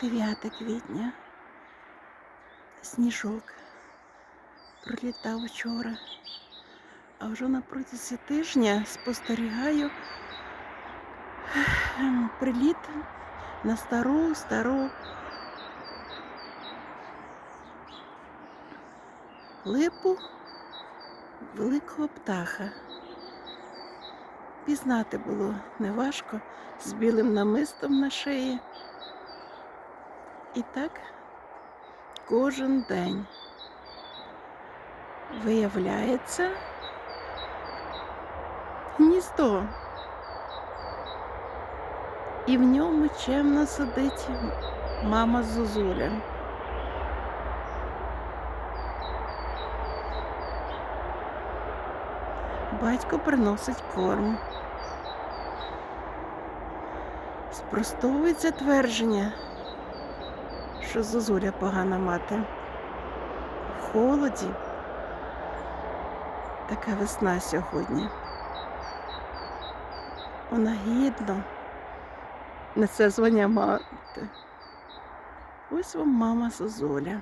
9 квітня. Сніжок пролітав вчора. А вже на протязі тижня спостерігаю ем, приліт на стару стару липу великого птаха. Пізнати було неважко з білим намистом на шиї. І так кожен день виявляється гніздо. І в ньому чемно сидить мама Зозуля. Батько приносить корм. Спростовується твердження, що Зозуля погана мати. В холоді. Така весна сьогодні. Вона гідно несе звання мати. Ось вам мама Зозуля.